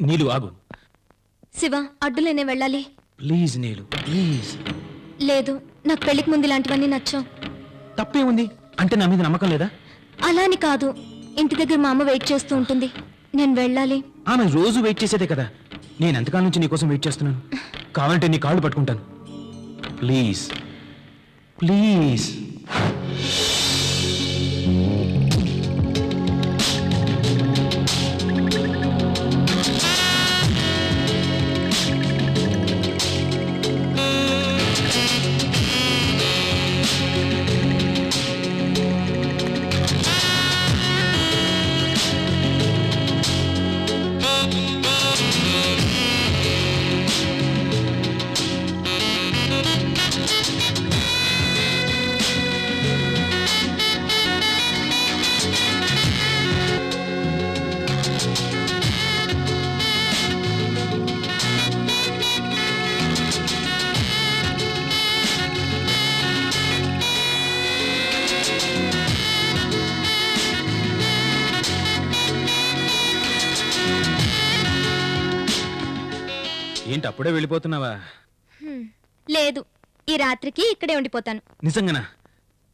నీలు ఆగు. శివ అడ్డులేనే వెళ్ళాలి. Please Neelu please. లేదు నాకు పెళ్ళికి ముందు ఇలాంటివన్నీ నచ్చం తప్పే ఉంది అంటే నా మీద నమ్మకం లేదా? అలా అని కాదు ఇంటి దగ్గర మా అమ్మ వెయిట్ చేస్తూ ఉంటుంది. నేను వెళ్ళాలి. ఆమె రోజు వెయిట్ చేసేదే కదా. నేను ఎంతకాలం నుంచి నీకోసం వెయిట్ చేస్తున్నాను? కావాలంటే నీ కాళ్ళు పట్టుకుంటాను. ప్లీజ్. ప్లీజ్. ఏంటి అప్పుడే వెళ్ళిపోతున్నావా? హ్మ్. లేదు. ఈ రాత్రికి ఇక్కడే ఉండిపోతాను. నిజంగానా?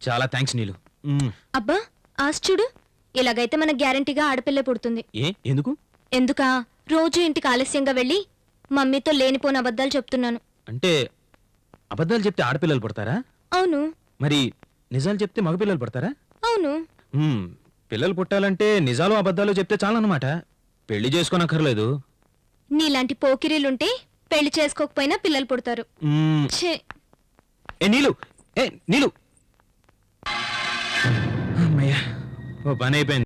చాలా థ్యాంక్స్ నీలు. మ్మ్. అబ్బా ఆశ చూడు. ఇలాగైతే మన గ్యారంటీగా ఆడపిల్లే పుడుతుంది. ఏ? ఎందుకు? ఎందుకా? రోజు ఇంటికి ఆలస్యంగా వెళ్ళి మమ్మీతో లేనిపోని అబద్ధాలు చెప్తున్నాను. అంటే అబద్ధాలు చెప్తే ఆడపిల్లలు పడతారా? అవును. మరి నిజాలు చెప్తే మగపిల్లలు పడతారా? అవును. మ్మ్. పిల్లలు పుట్టాలంటే నిజాలు అబద్ధాలు చెప్తే చాలన్నమాట. పెళ్ళి చేసుకోనక్కర్లేదు. నీలాంటి పోకిరీలుంటే పెళ్ళి చేసుకోకపోయినా పిల్లలు పుడతారు. మ్మ్. ఛే. ఏ నీలు. ఏ నీలు. అమ్మయ్యా. ఓ పని అయిపోయింది.